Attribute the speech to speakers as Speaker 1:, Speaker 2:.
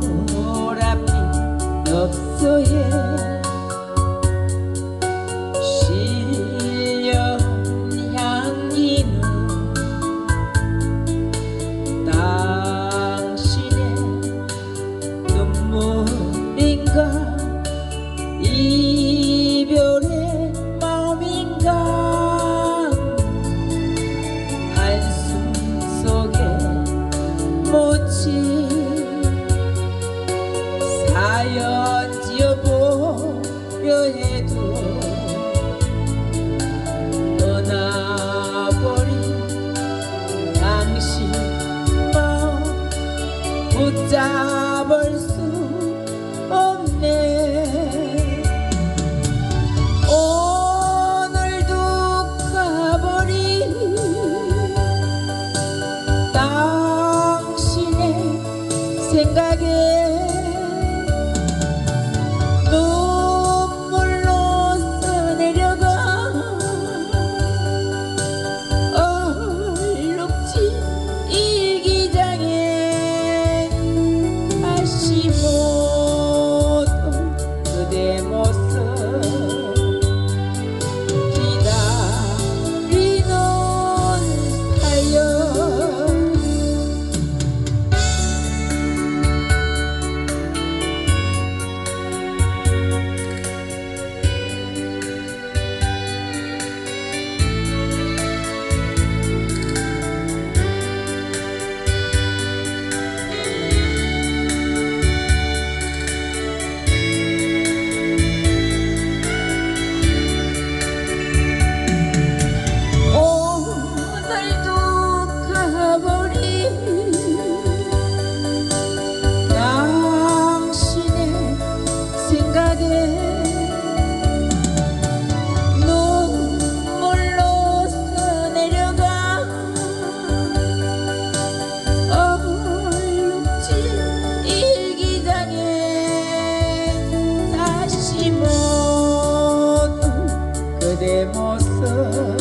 Speaker 1: 보람이 없어요 실년 향기는 당신의 눈물인가 이 하였지어 보려 해도 떠나버린 당신 마음 붙잡을 수 없네. 오늘도 가버린 당신의 생각에 墨色。